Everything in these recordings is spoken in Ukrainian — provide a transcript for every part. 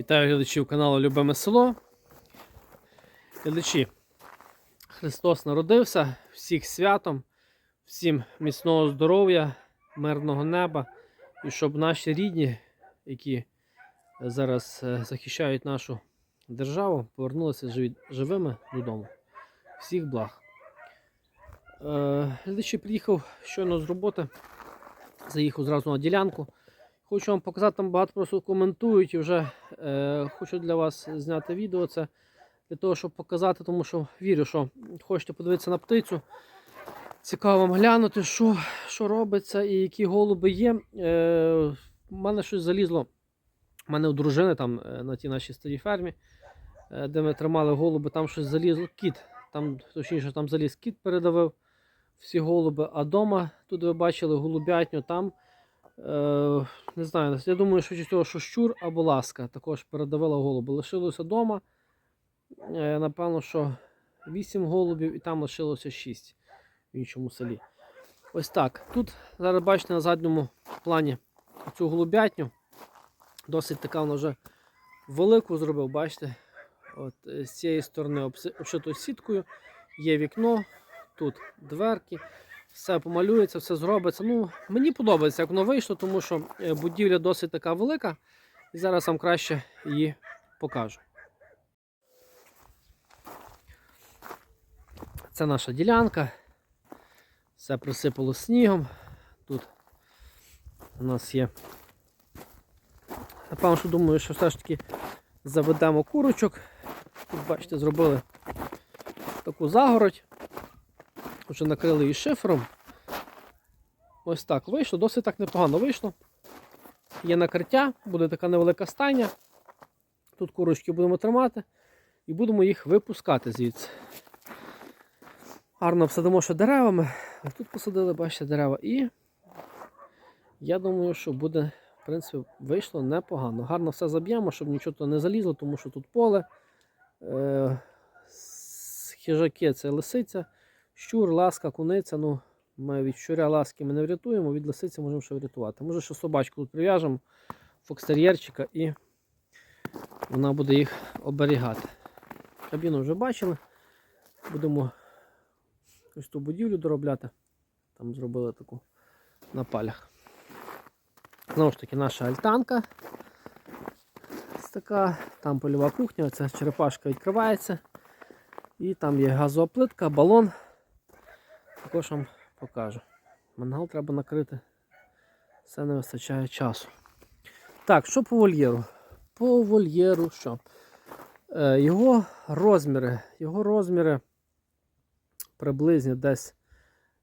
Вітаю глядачів каналу Любиме Село. Глядачі, Христос народився, всіх святом, всім міцного здоров'я, мирного неба і щоб наші рідні, які зараз е, захищають нашу державу, повернулися живими додому. Всіх благ. Е, Глядачі приїхав щойно з роботи, заїхав зразу на ділянку. Хочу вам показати, там багато просто коментують і вже е, хочу для вас зняти відео це для того, щоб показати, тому що вірю, що хочете подивитися на птицю. Цікаво вам глянути, що, що робиться і які голуби є. Е, У мене щось залізло. У мене у дружини там е, на тій нашій старій фермі, е, де ми тримали голуби, там щось залізло кіт. Там, точніше, там заліз кіт передавив всі голуби. А вдома, тут ви бачили голубятню, там. Е, не знаю, я думаю, що того, що щур або ласка також передавила голуби. Лишилося вдома. Е, напевно, що 8 голубів і там лишилося 6 в іншому селі. Ось так. Тут зараз бачите на задньому плані цю голубятню. Досить така вона вже велику зробив, бачите. От е, з цієї сторони обшито сіткою, є вікно, тут дверки все помалюється, все зробиться. Ну, мені подобається, як воно вийшло, тому що е, будівля досить така велика. І зараз вам краще її покажу. Це наша ділянка. Все присипало снігом. Тут у нас є. Напевно, що думаю, що все ж таки заведемо курочок. Тут, бачите, зробили таку загородь. Вже накрили її шифером. Ось так вийшло, досить так непогано вийшло. Є накриття, буде така невелика стайня. Тут курочки будемо тримати і будемо їх випускати звідси. Гарно всадимо ще деревами. Ось тут посадили, бачите, дерева. І я думаю, що буде, в принципі, вийшло непогано. Гарно все заб'ємо, щоб нічого не залізло, тому що тут поле. Е- хижаки це лисиця. Щур, ласка, куниця. Ну, ми від щуря ласки ми не врятуємо, від лисиці можемо ще врятувати. Може, ще собачку тут прив'яжемо, фокстер'єрчика, і вона буде їх оберігати. Кабіну вже бачили. Будемо ось ту будівлю доробляти. Там зробили таку на палях. Знову ж таки, наша альтанка. Така, там польова кухня, ця черепашка відкривається. І там є газова плитка, балон. Також вам покажу. Мангал треба накрити. Все не вистачає часу. Так, що по вольєру? По вольєру що? Е, його розміри. Його розміри приблизно десь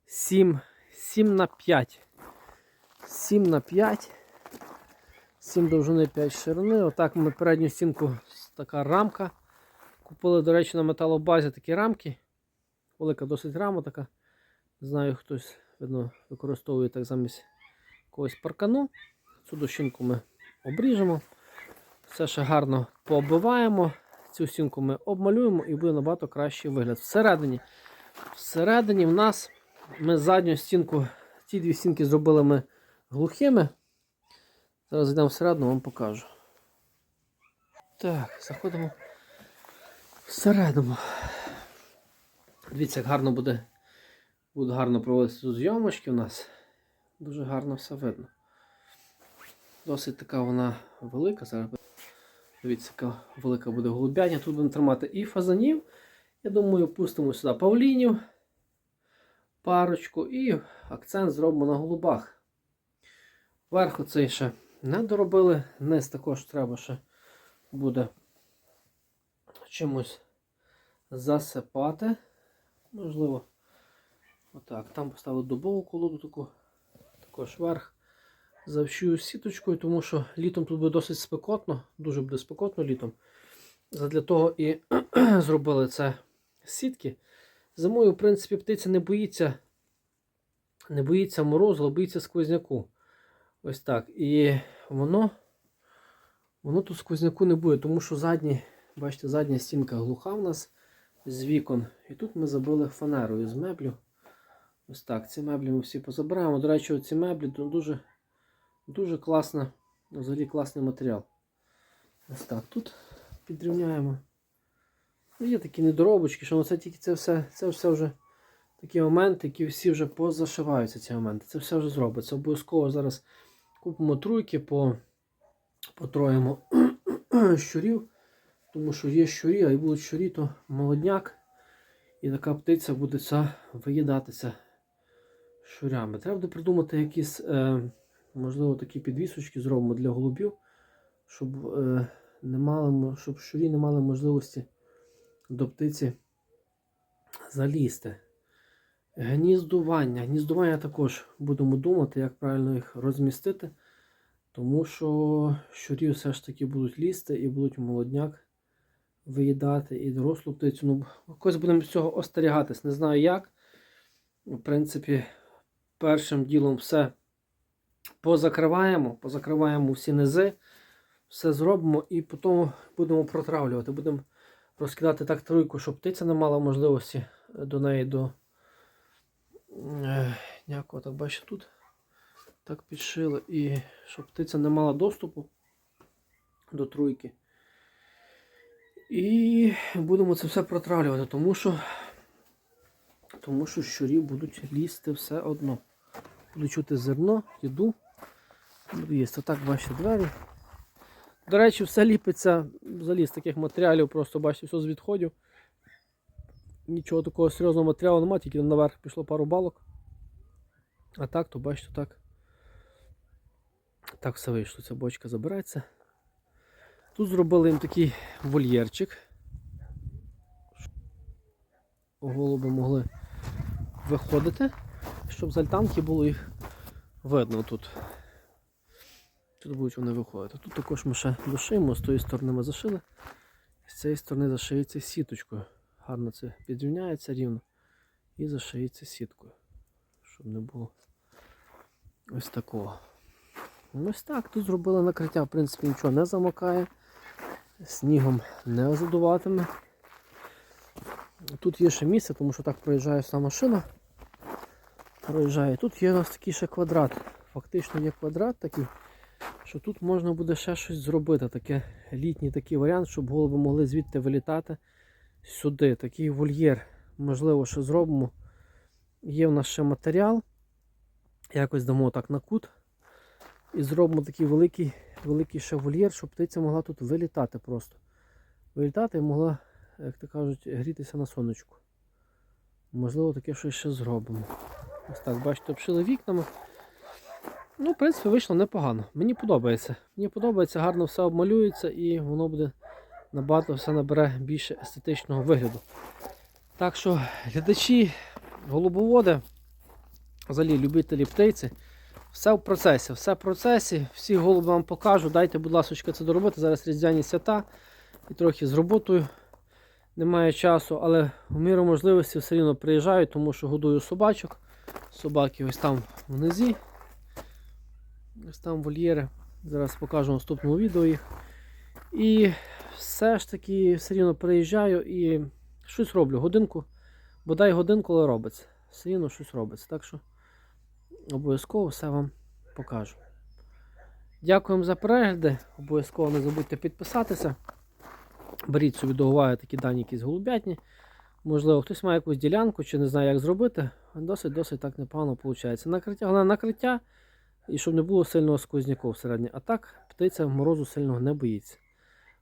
7, 7 на 5. 7 на 5. 7 довжини 5 ширини. Отак ми передню стінку, така рамка. Купили, до речі, на металобазі такі рамки. Велика досить рама така. Знаю, хтось видно, використовує так замість якогось паркану. Цю дощинку ми обріжемо. Все ще гарно пооббиваємо. Цю стінку ми обмалюємо і буде набагато кращий вигляд. Всередині, всередині в нас ми задню стінку, ці дві стінки зробили ми глухими. Зараз йдемо всередину, вам покажу. Так, заходимо всередину. Дивіться, як гарно буде, буде гарно проводитися тут зйомочки у нас. Дуже гарно все видно. Досить така вона велика. Зараз дивіться, яка велика буде голубятня. Тут будемо тримати і фазанів. Я думаю, пустимо сюди павлінів, парочку і акцент зробимо на голубах. Верху цей ще не доробили. Низ також треба ще буде чимось засипати. Можливо, отак. Там поставили дубову колоду таку, також верх завщую сіточкою, тому що літом тут буде досить спекотно, дуже буде спекотно літом. Для того і зробили це сітки. Зимою, в принципі, птиця не боїться, не боїться морозу, боїться сквозняку. Ось так. І воно, воно тут сквозняку не буде, тому що задні, бачите, задня стінка глуха в нас з вікон. І тут ми забили фанерою з меблю. Ось так. Ці меблі ми всі позабираємо. До речі, ці меблі дуже, дуже класна, взагалі класний матеріал. Ось так тут підрівняємо. Ну, є такі недоробочки, що це тільки це все, це все вже такі моменти, які всі вже позашиваються ці моменти. Це все вже зробиться. Обов'язково зараз купимо тройки, по, потроїмо щурів, тому що є щурі, а і будуть щурі, то молодняк. І така птиця буде виїдатися щурями. Треба буде придумати якісь, е, можливо, такі підвісочки зробимо для голубів, щоб, е, не мали, щоб щурі не мали можливості до птиці залізти. Гніздування. Гніздування також будемо думати, як правильно їх розмістити. Тому що щурі все ж таки будуть лізти і будуть молодняк виїдати і дорослу птицю. Ну, якось будемо з цього остерігатись. Не знаю як. В принципі, першим ділом все позакриваємо, позакриваємо всі низи, все зробимо і потім будемо протравлювати. Будемо розкидати так тройку, щоб птиця не мала можливості до неї до е, ніякого, так бачите, тут так підшили, і щоб птиця не мала доступу до тройки. І будемо це все протравлювати, тому що, тому що щурі будуть лізти все одно. Буду чути зерно, їду. Їсти. Так, бачите, двері. До речі, все ліпиться взагалі з таких матеріалів, просто бачите, все з відходів. Нічого такого серйозного матеріалу немає, тільки наверх пішло пару балок. А так, то бачите, так. Так все вийшло. Ця бочка забирається. Тут зробили їм такий вольєрчик. Голуби могли виходити, щоб з альтанки було їх видно тут. Тут будуть вони виходити. Тут також ми ще дошиємо, з тої сторони ми зашили, з цієї сторони зашиється сіточкою. Гарно це підрівняється рівно і зашиється сіткою, щоб не було ось такого. Ось так, тут зробили накриття, в принципі, нічого не замокає, снігом не задуватиме. Тут є ще місце, тому що так проїжджає вся машина. Проїжджає. Тут є у нас такий ще квадрат. Фактично є квадрат такий, що тут можна буде ще щось зробити. Таке літній такий варіант, щоб голуби могли звідти вилітати сюди. Такий вольєр, можливо, що зробимо. Є в нас ще матеріал. Якось дамо так на кут. І зробимо такий великий, великий ще вольєр, щоб птиця могла тут вилітати просто. Вилітати і могла, як то кажуть, грітися на сонечку. Можливо, таке щось ще зробимо. Ось так, бачите, обшили вікнами. Ну, в принципі, вийшло непогано. Мені подобається. Мені подобається, гарно все обмалюється і воно буде набагато все набере більше естетичного вигляду. Так що, глядачі, голубоводи, взагалі любителі птиці, все в процесі, все в процесі. Всі голуби вам покажу. Дайте, будь ласка, це доробити. Зараз різдвяні свята і трохи з роботою немає часу, але в міру можливості все рівно приїжджаю, тому що годую собачок. Собаки ось там внизі. Ось там вольєри. Зараз покажу в наступному відео їх. І все ж таки все рівно приїжджаю і щось роблю. Годинку, бодай годинку, але робиться. Все рівно щось робиться. Так що обов'язково все вам покажу. Дякуємо за перегляди. Обов'язково не забудьте підписатися. Беріть собі до уваги такі дані якісь голубятні. Можливо, хтось має якусь ділянку чи не знає, як зробити. Досить-досить так непогано виходить. Накриття, головне накриття, і щоб не було сильного сквозняку всередині. А так птиця морозу сильного не боїться.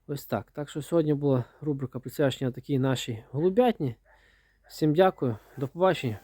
Ось так. Так що сьогодні була рубрика присвячення такій нашій голубятні. Всім дякую, до побачення.